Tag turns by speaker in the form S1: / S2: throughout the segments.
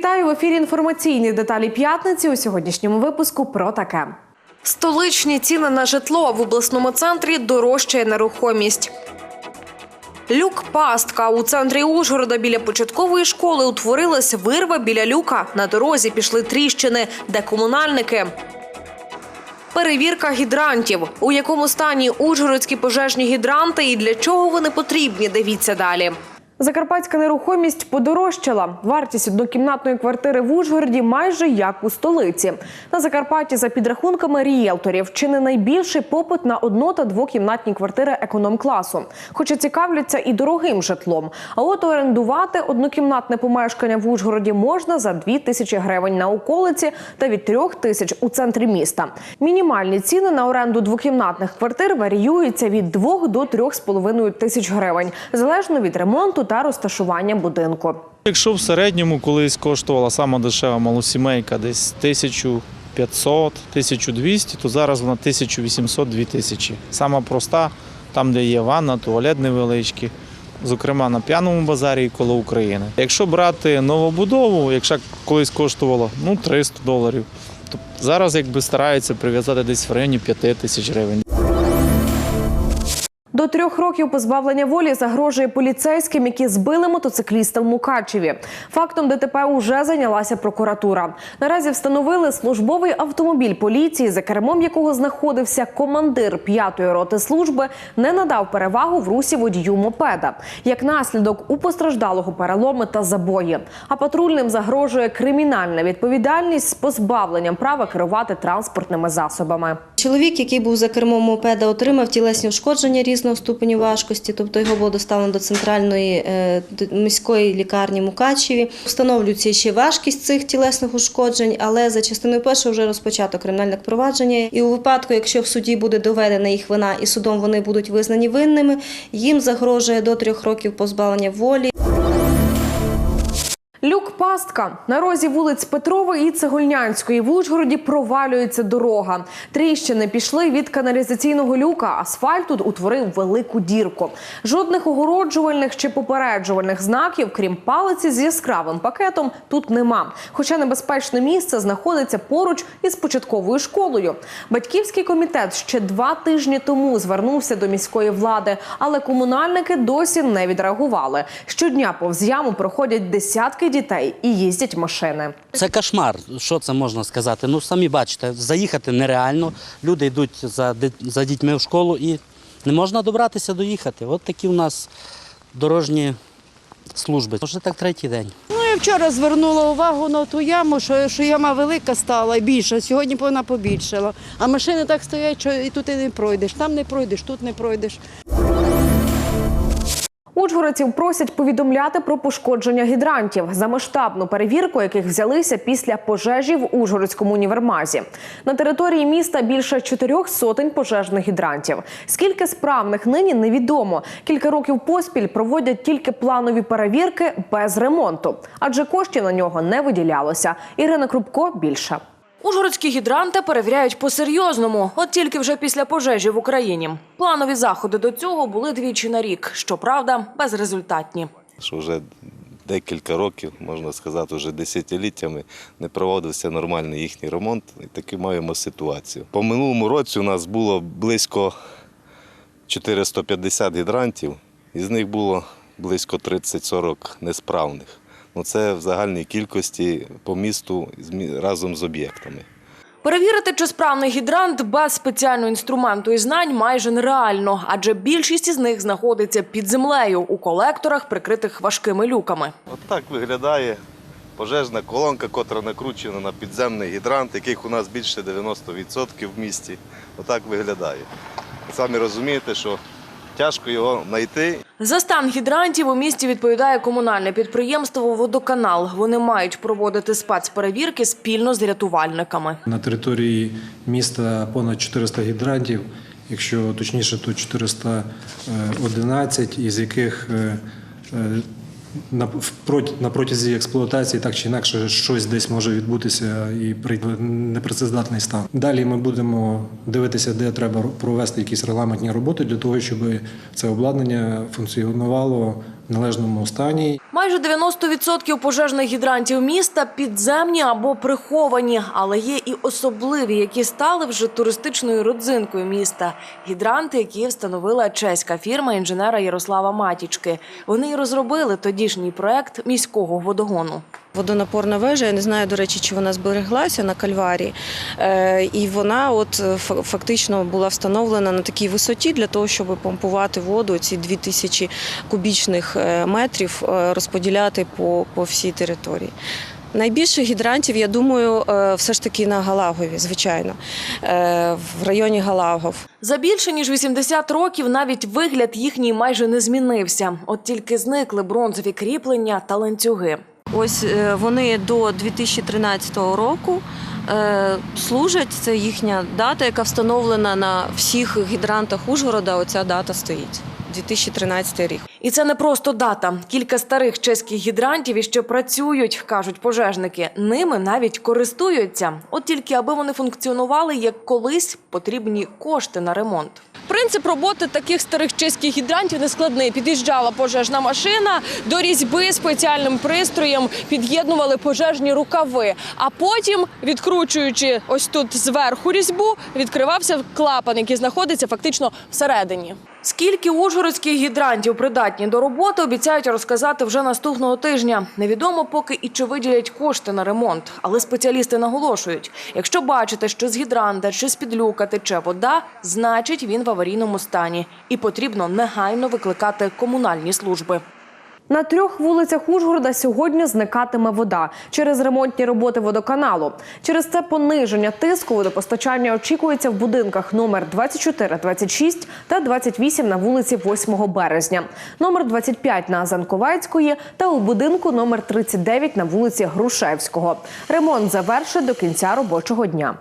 S1: Вітаю в ефірі інформаційні деталі п'ятниці у сьогоднішньому випуску про таке. Столичні ціни на житло в обласному центрі дорожчає нерухомість. Люк пастка у центрі Ужгорода біля початкової школи утворилась вирва біля люка. На дорозі пішли тріщини, де комунальники. Перевірка гідрантів. У якому стані ужгородські пожежні гідранти і для чого вони потрібні? Дивіться далі. Закарпатська нерухомість подорожчала. Вартість однокімнатної квартири в Ужгороді майже як у столиці. На Закарпатті, за підрахунками рієлторів, чи не найбільший попит на одно- та двокімнатні квартири економ-класу. Хоча цікавляться і дорогим житлом. А от орендувати однокімнатне помешкання в Ужгороді можна за 2 тисячі гривень на околиці та від 3 тисяч у центрі міста. Мінімальні ціни на оренду двокімнатних квартир варіюються від 2 до 3,5 тисяч гривень, залежно від ремонту та розташування будинку.
S2: Якщо в середньому колись коштувала сама дешева малосімейка десь 1500, 1200, то зараз вона 1800-2000. Сама проста, там, де є ванна, туалет невеличкий, зокрема на п'яному базарі і коло України. Якщо брати новобудову, якщо колись коштувало ну, 300 доларів, то зараз якби стараються прив'язати десь в районі 5 тисяч гривень.
S1: До трьох років позбавлення волі загрожує поліцейським, які збили мотоцикліста в Мукачеві. Фактом ДТП уже зайнялася прокуратура. Наразі встановили службовий автомобіль поліції, за кермом якого знаходився командир п'ятої роти служби, не надав перевагу в русі водію мопеда. Як наслідок у постраждалого переломи та забої. А патрульним загрожує кримінальна відповідальність з позбавленням права керувати транспортними засобами.
S3: Чоловік, який був за кермом мопеда, отримав тілесні ушкодження різного ступеню важкості, тобто його було доставлено до центральної е, міської лікарні Мукачеві. Встановлюється ще важкість цих тілесних ушкоджень, але за частиною першого вже розпочато кримінальне провадження. І у випадку, якщо в суді буде доведена їх вина і судом вони будуть визнані винними, їм загрожує до трьох років позбавлення волі.
S1: Пастка на розі вулиць Петрової і Цегольнянської в Ужгороді провалюється дорога. Тріщини пішли від каналізаційного люка. Асфальт тут утворив велику дірку. Жодних огороджувальних чи попереджувальних знаків, крім палиці з яскравим пакетом, тут нема. Хоча небезпечне місце знаходиться поруч із початковою школою. Батьківський комітет ще два тижні тому звернувся до міської влади, але комунальники досі не відреагували. Щодня повз яму проходять десятки дітей і їздять машини.
S4: Це кошмар, що це можна сказати. Ну самі бачите, заїхати нереально. Люди йдуть за, за дітьми в школу і не можна добратися доїхати. От такі у нас дорожні служби. Вже так третій день.
S5: Ну, я вчора звернула увагу на ту яму, що, що яма велика стала і більша. Сьогодні вона побільшала. А машини так стоять, що і тут і не пройдеш. Там не пройдеш, тут не пройдеш.
S1: Ужгородців просять повідомляти про пошкодження гідрантів за масштабну перевірку, яких взялися після пожежі в Ужгородському універмазі. На території міста більше чотирьох сотень пожежних гідрантів. Скільки справних нині невідомо. Кілька років поспіль проводять тільки планові перевірки без ремонту, адже коштів на нього не виділялося. Ірина Крупко більше.
S6: Ужгородські гідранти перевіряють по-серйозному, от тільки вже після пожежі в Україні. Планові заходи до цього були двічі на рік, щоправда, безрезультатні.
S7: що вже декілька років, можна сказати, вже десятиліттями не проводився нормальний їхній ремонт, і таки маємо ситуацію. По минулому році у нас було близько 450 гідрантів, із них було близько 30-40 несправних. Ну, це в загальній кількості по місту змі- разом з об'єктами.
S6: Перевірити, чи справний гідрант без спеціального інструменту і знань майже нереально, адже більшість із них знаходиться під землею у колекторах, прикритих важкими люками.
S7: От так виглядає пожежна колонка, котра накручена на підземний гідрант, яких у нас більше 90% в місті. Отак виглядає. Самі розумієте, що тяжко його знайти.
S6: За стан гідрантів у місті відповідає комунальне підприємство «Водоканал». Вони мають проводити спецперевірки спільно з рятувальниками.
S8: На території міста понад 400 гідрантів, якщо точніше, то 411, із яких е, е, на, протязі експлуатації так чи інакше щось десь може відбутися і прийде непрацездатний стан. Далі ми будемо дивитися, де треба провести якісь регламентні роботи для того, щоб це обладнання функціонувало в належному стані.
S1: Майже 90% пожежних гідрантів міста підземні або приховані, але є і особливі, які стали вже туристичною родзинкою міста. Гідранти, які встановила чеська фірма інженера Ярослава Матічки. Вони й розробили тодішній проект міського водогону.
S9: Водонапорна вежа, я не знаю, до речі, чи вона збереглася на кальварі. Е, і вона от е, фактично була встановлена на такій висоті для того, щоб помпувати воду, ці 2000 кубічних е, метрів розподіляти по, по всій території. Найбільше гідрантів, я думаю, все ж таки на Галагові, звичайно, в районі Галагов.
S1: За більше ніж 80 років навіть вигляд їхній майже не змінився. От тільки зникли бронзові кріплення та ланцюги.
S9: Ось е, вони до 2013 року е, служать. Це їхня дата, яка встановлена на всіх гідрантах Ужгорода. Оця дата стоїть. 2013 рік.
S1: І це не просто дата. Кілька старих чеських гідрантів іще працюють, кажуть пожежники. Ними навіть користуються. От тільки аби вони функціонували як колись, потрібні кошти на ремонт.
S5: Принцип роботи таких старих чеських гідрантів не складний. Під'їжджала пожежна машина до різьби спеціальним пристроєм, під'єднували пожежні рукави. А потім, відкручуючи ось тут зверху різьбу, відкривався клапан, який знаходиться фактично всередині.
S1: Скільки ужгородських гідрантів придатні до роботи, обіцяють розказати вже наступного тижня. Невідомо поки і чи виділять кошти на ремонт. Але спеціалісти наголошують: якщо бачите, що з гідранта чи з підлюка тече вода, значить він в аварійному стані, і потрібно негайно викликати комунальні служби. На трьох вулицях Ужгорода сьогодні зникатиме вода через ремонтні роботи водоканалу. Через це пониження тиску водопостачання очікується в будинках номер 24, 26 та 28 на вулиці 8 березня, номер 25 на Занковецької та у будинку номер 39 на вулиці Грушевського. Ремонт завершить до кінця робочого дня.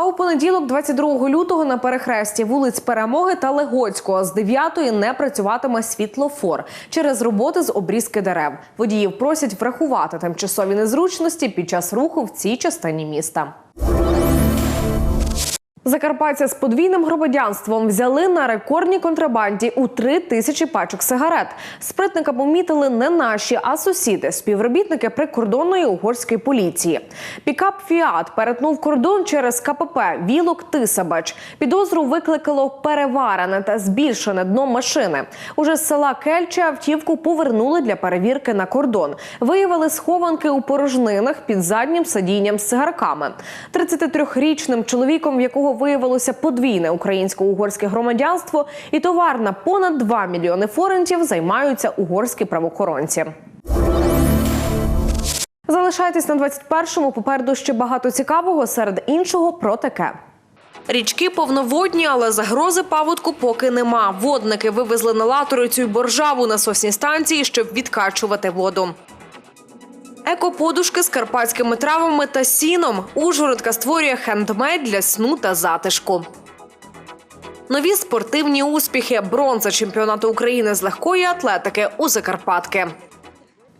S1: А у понеділок, 22 лютого, на перехресті вулиць Перемоги та Легоцького з 9 не працюватиме світлофор через роботи з обрізки дерев. Водіїв просять врахувати тимчасові незручності під час руху в цій частині міста. Закарпаття з подвійним громадянством взяли на рекордній контрабанді у три тисячі пачок сигарет. Спритника помітили не наші, а сусіди, співробітники прикордонної угорської поліції. Пікап Фіат перетнув кордон через КПП Вілок Тисабач. Підозру викликало переварене та збільшене дно машини. Уже з села Кельче автівку повернули для перевірки на кордон. Виявили схованки у порожнинах під заднім сидінням з цигарками. 33-річним чоловіком, якого виявилося подвійне українсько-угорське громадянство, і товар на понад 2 мільйони форентів займаються угорські правоохоронці. Залишайтесь на 21-му. Попереду ще багато цікавого. Серед іншого про таке. Річки повноводні, але загрози паводку поки нема. Водники вивезли на латорицю й боржаву насосні станції, щоб відкачувати воду. Екоподушки з карпатськими травами та сіном. Ужгородка створює хендмейд для сну та затишку. Нові спортивні успіхи. Бронза чемпіонату України з легкої атлетики у Закарпатки.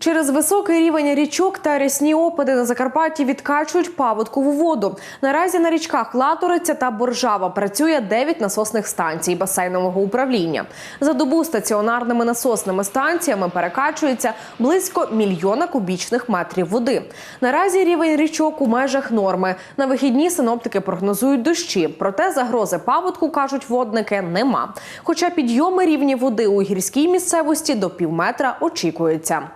S1: Через високий рівень річок та рясні опади на Закарпатті відкачують паводкову воду. Наразі на річках Латориця та Боржава працює 9 насосних станцій басейнового управління. За добу стаціонарними насосними станціями перекачується близько мільйона кубічних метрів води. Наразі рівень річок у межах норми. На вихідні синоптики прогнозують дощі. Проте загрози паводку кажуть водники нема. Хоча підйоми рівні води у гірській місцевості до півметра очікуються.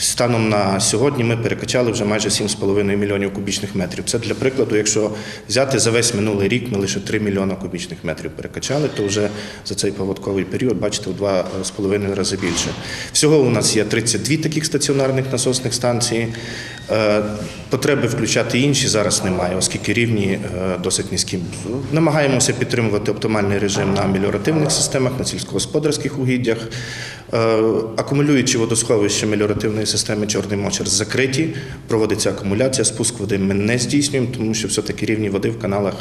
S10: Станом на сьогодні ми перекачали вже майже 7,5 мільйонів кубічних метрів. Це для прикладу, якщо взяти за весь минулий рік, ми лише 3 мільйона кубічних метрів перекачали, то вже за цей поводковий період, бачите, в 2,5 рази більше. Всього у нас є 32 таких стаціонарних насосних станцій. Е, Потреби включати інші зараз немає, оскільки рівні е, досить низькі. Намагаємося підтримувати оптимальний режим на меліоративних системах, на сільськогосподарських угіддях. Е, Акумулюючи водосховище меліоративної системи Чорний Мочер закриті, проводиться акумуляція, спуск води ми не здійснюємо, тому що все-таки рівні води в каналах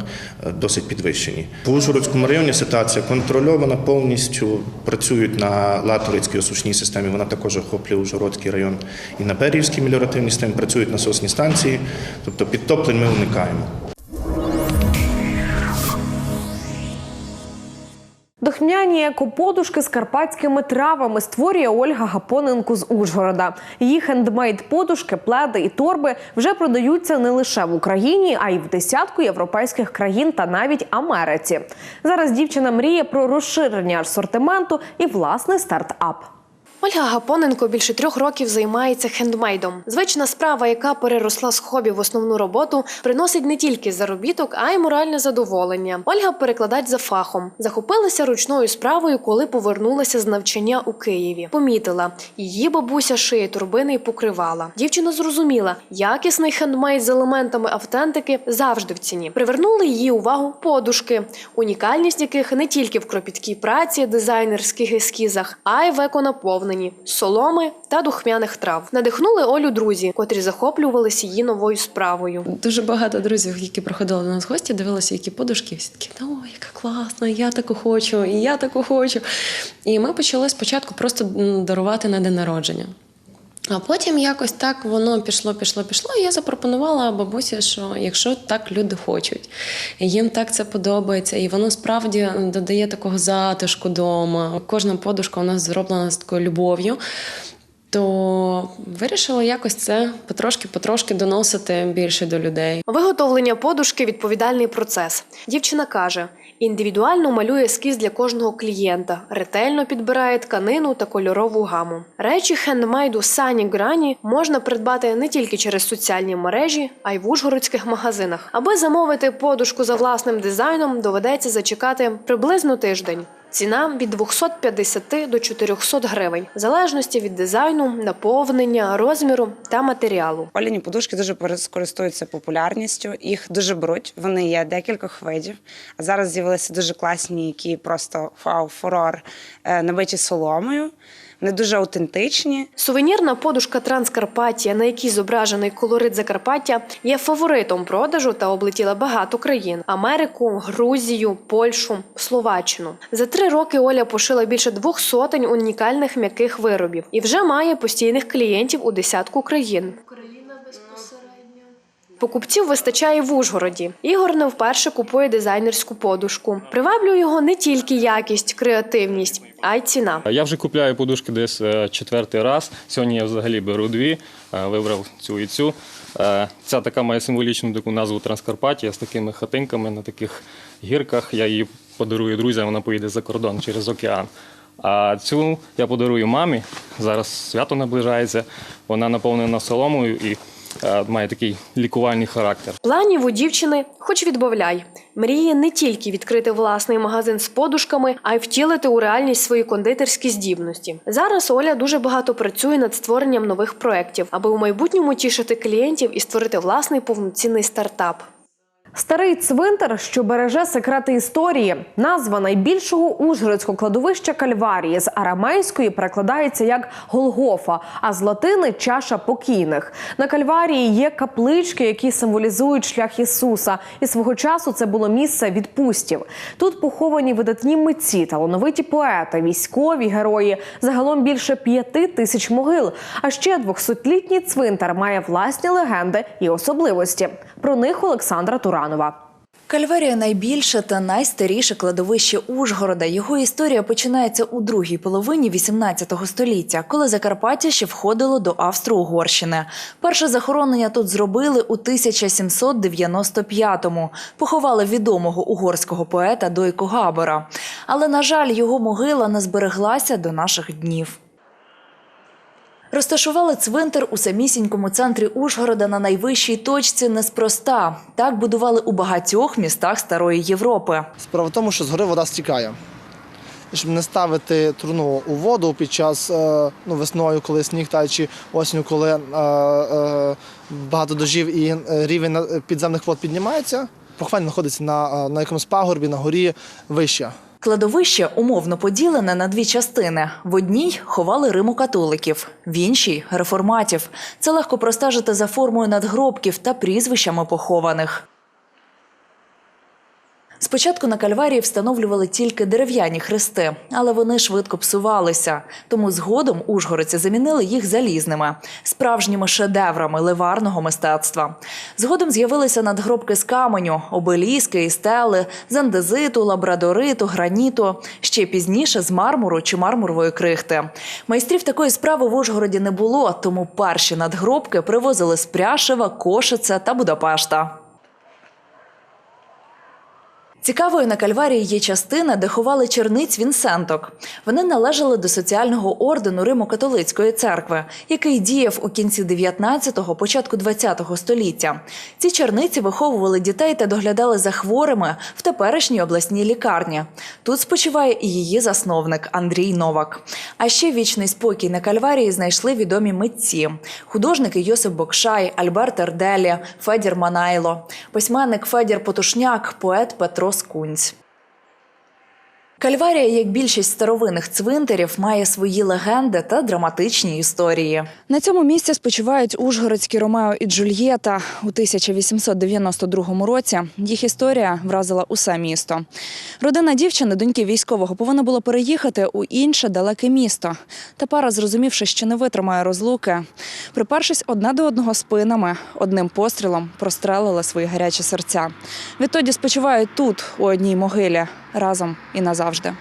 S10: досить підвищені. По Ужгородському районі ситуація контрольована повністю. Працюють на Латорицькій осушній системі, вона також охоплює Ужгородський район і на Берівській меліоративній системі працюють насосні станції, тобто підтоплень ми уникаємо.
S1: Весняні екоподушки з карпатськими травами створює Ольга Гапоненко з Ужгорода. Її хендмейд подушки, пледи і торби вже продаються не лише в Україні, а й в десятку європейських країн та навіть Америці. Зараз дівчина мріє про розширення асортименту і власний стартап.
S6: Ольга Гапоненко більше трьох років займається хендмейдом. Звична справа, яка переросла з хобі в основну роботу, приносить не тільки заробіток, а й моральне задоволення. Ольга перекладач за фахом. Захопилася ручною справою, коли повернулася з навчання у Києві. Помітила, її бабуся шиє турбини і покривала. Дівчина зрозуміла, якісний хендмейд з елементами автентики завжди в ціні. Привернули її увагу подушки, унікальність яких не тільки в кропіткій праці, дизайнерських ескізах, а й в еконаповненні, соломи та духмяних трав. Надихнули Олю друзі, котрі захоплювалися її новою справою.
S11: Дуже багато друзів, які приходили до нас в гості, дивилися, які подушки, всі такі, ну, яка класна, я таку хочу, і я таку хочу. І ми почали спочатку просто дарувати на день народження. А потім якось так воно пішло, пішло, пішло. І я запропонувала бабусі, що якщо так люди хочуть, їм так це подобається, і воно справді додає такого затишку вдома. Кожна подушка у нас зроблена з такою любов'ю. То вирішила якось це потрошки-потрошки доносити більше до людей.
S6: Виготовлення подушки відповідальний процес. Дівчина каже: індивідуально малює ескіз для кожного клієнта, ретельно підбирає тканину та кольорову гаму. Речі хендмейду Сані Грані можна придбати не тільки через соціальні мережі, а й в ужгородських магазинах. Аби замовити подушку за власним дизайном, доведеться зачекати приблизно тиждень. Ціна від 250 до 400 гривень, в залежності від дизайну, наповнення, розміру та матеріалу.
S12: Оляні подушки дуже користуються популярністю. Їх дуже беруть. Вони є декількох видів. А зараз з'явилися дуже класні, які просто вау, фурор е, набиті соломою. Вони дуже аутентичні.
S6: Сувенірна подушка Транскарпатія, на якій зображений колорит Закарпаття, є фаворитом продажу та облетіла багато країн: Америку, Грузію, Польщу, Словаччину. За три роки Оля пошила більше двох сотень унікальних м'яких виробів і вже має постійних клієнтів у десятку країн. Покупців вистачає в Ужгороді. Ігор не вперше купує дизайнерську подушку. Приваблює його не тільки якість, креативність, а й ціна.
S13: Я вже купляю подушки десь е, четвертий раз. Сьогодні я взагалі беру дві, е, вибрав цю і цю. Е, Ця така має символічну таку назву Транскарпаттія з такими хатинками на таких гірках. Я її подарую друзям, вона поїде за кордон через океан. А цю я подарую мамі. Зараз свято наближається. Вона наповнена соломою і має такий лікувальний характер.
S6: Планів у дівчини, хоч відбавляй, мріє не тільки відкрити власний магазин з подушками, а й втілити у реальність свої кондитерські здібності. Зараз Оля дуже багато працює над створенням нових проєктів, аби у майбутньому тішити клієнтів і створити власний повноцінний стартап.
S1: Старий цвинтар, що береже секрети історії. Назва найбільшого ужгородського кладовища Кальварії з арамейської перекладається як Голгофа, а з латини чаша покійних. На Кальварії є каплички, які символізують шлях Ісуса. І свого часу це було місце відпустів. Тут поховані видатні митці, талановиті поети, військові герої. Загалом більше п'яти тисяч могил. А ще 200-літній цвинтар має власні легенди і особливості. Про них Олександра Туранова.
S14: Кальварія найбільше та найстаріше кладовище Ужгорода. Його історія починається у другій половині XVIII століття, коли Закарпаття ще входило до Австро-Угорщини. Перше захоронення тут зробили у 1795-му. Поховали відомого угорського поета Дойко Габора. Але, на жаль, його могила не збереглася до наших днів. Розташували цвинтар у самісінькому центрі Ужгорода на найвищій точці неспроста. Так будували у багатьох містах Старої Європи.
S15: Справа в тому, що згори вода стікає. Щоб не ставити труну у воду під час е, ну, весною, коли сніг тає, чи осінню, коли е, е, багато дождів і е, рівень підземних вод піднімається, поховання знаходиться на, е, на якомусь пагорбі, на горі вище.
S14: Кладовище умовно поділене на дві частини. В одній ховали Риму католиків, в іншій реформатів. Це легко простежити за формою надгробків та прізвищами похованих. Спочатку на кальварії встановлювали тільки дерев'яні хрести, але вони швидко псувалися. Тому згодом ужгородці замінили їх залізними, справжніми шедеврами ливарного мистецтва. Згодом з'явилися надгробки з каменю, обеліски і стели, з андезиту, лабрадориту, граніту. Ще пізніше з мармуру чи мармурової крихти. Майстрів такої справи в Ужгороді не було, тому перші надгробки привозили з Пряшева, Кошице та Будапешта. Цікавою на Кальварії є частина, де ховали черниць Вінсенток. Вони належали до соціального ордену Римо-католицької церкви, який діяв у кінці 19-го, початку 20-го століття. Ці черниці виховували дітей та доглядали за хворими в теперішній обласній лікарні. Тут спочиває і її засновник Андрій Новак. А ще вічний спокій на Кальварії знайшли відомі митці: художники Йосип Бокшай, Альберт Ерделі, Федір Манайло, письменник Федір Потушняк, поет Петро ascunzi. Кальварія, як більшість старовинних цвинтарів, має свої легенди та драматичні історії.
S16: На цьому місці спочивають ужгородські Ромео і Джульєта. У 1892 році їх історія вразила усе місто. Родина дівчини, доньки військового, повинна була переїхати у інше далеке місто. Та пара, зрозумівши, що не витримає розлуки, припершись одне до одного спинами, одним пострілом прострелили свої гарячі серця. Відтоді спочивають тут, у одній могилі, разом і назавжди.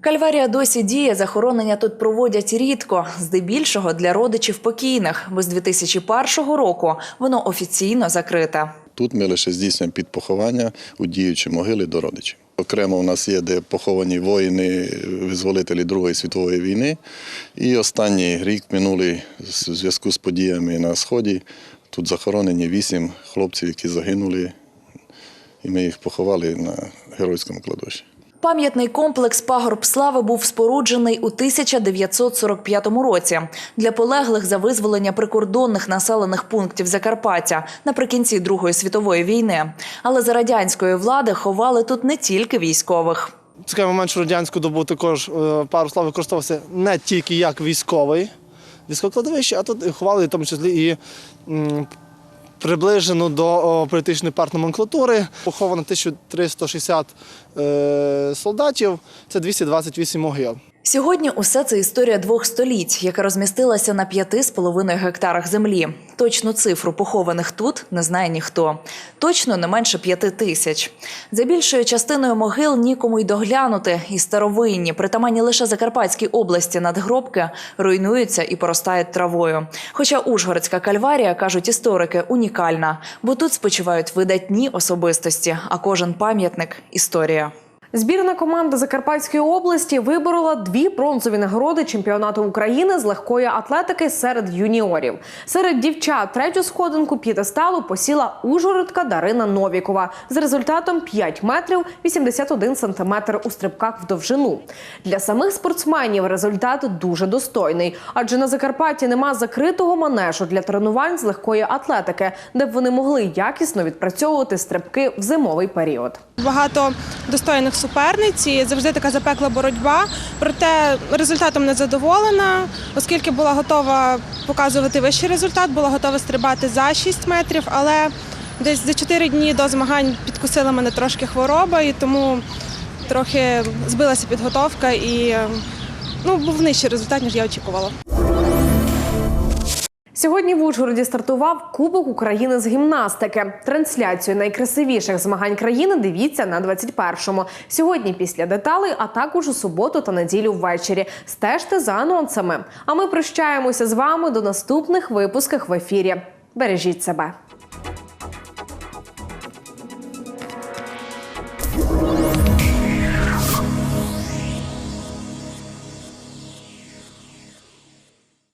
S14: Кальварія досі діє, захоронення тут проводять рідко, здебільшого для родичів покійних, бо з 2001 року воно офіційно закрите.
S17: Тут ми лише здійснюємо підпоховання у діючі могили до родичів. Окремо у нас є, де поховані воїни, визволителі Другої світової війни. І останній рік минулий в зв'язку з подіями на Сході. Тут захоронені вісім хлопців, які загинули, і ми їх поховали на геройському кладовищі.
S14: Пам'ятний комплекс Пагорб Слави був споруджений у 1945 році для полеглих за визволення прикордонних населених пунктів Закарпаття наприкінці Другої світової війни. Але за радянської влади ховали тут не тільки військових.
S15: Цікавий момент, що радянську добу також е, пару слав використовувався не тільки як військовий військове кладовище, а тут ховали в тому числі і м, приближену до політичної партії номенклатури. Поховано 1360 е, солдатів, це 228 могил.
S14: Сьогодні усе це історія двох століть, яка розмістилася на п'яти з половиною гектарах землі. Точну цифру похованих тут не знає ніхто. Точно не менше п'яти тисяч. За більшою частиною могил нікому й доглянути, і старовинні, притаманні лише Закарпатській області надгробки руйнуються і поростають травою. Хоча Ужгородська кальварія, кажуть історики, унікальна, бо тут спочивають видатні особистості, а кожен пам'ятник історія.
S1: Збірна команда Закарпатської області виборола дві бронзові нагороди чемпіонату України з легкої атлетики серед юніорів. Серед дівчат третю сходинку п'єдесталу посіла Ужгородка Дарина Новікова з результатом 5 метрів 81 сантиметр у стрибках в довжину. Для самих спортсменів результат дуже достойний, адже на Закарпатті нема закритого манежу для тренувань з легкої атлетики, де б вони могли якісно відпрацьовувати стрибки в зимовий період.
S18: Багато достойних суперниць і завжди така запекла боротьба. Проте результатом не задоволена, оскільки була готова показувати вищий результат, була готова стрибати за 6 метрів, але десь за 4 дні до змагань підкусила мене трошки хвороба, і тому трохи збилася підготовка і ну, був нижчий результат, ніж я очікувала.
S1: Сьогодні в Ужгороді стартував Кубок України з гімнастики. Трансляцію найкрасивіших змагань країни дивіться на 21-му. Сьогодні після деталей, а також у суботу та неділю ввечері. Стежте за анонсами. А ми прощаємося з вами до наступних випусків в ефірі. Бережіть себе.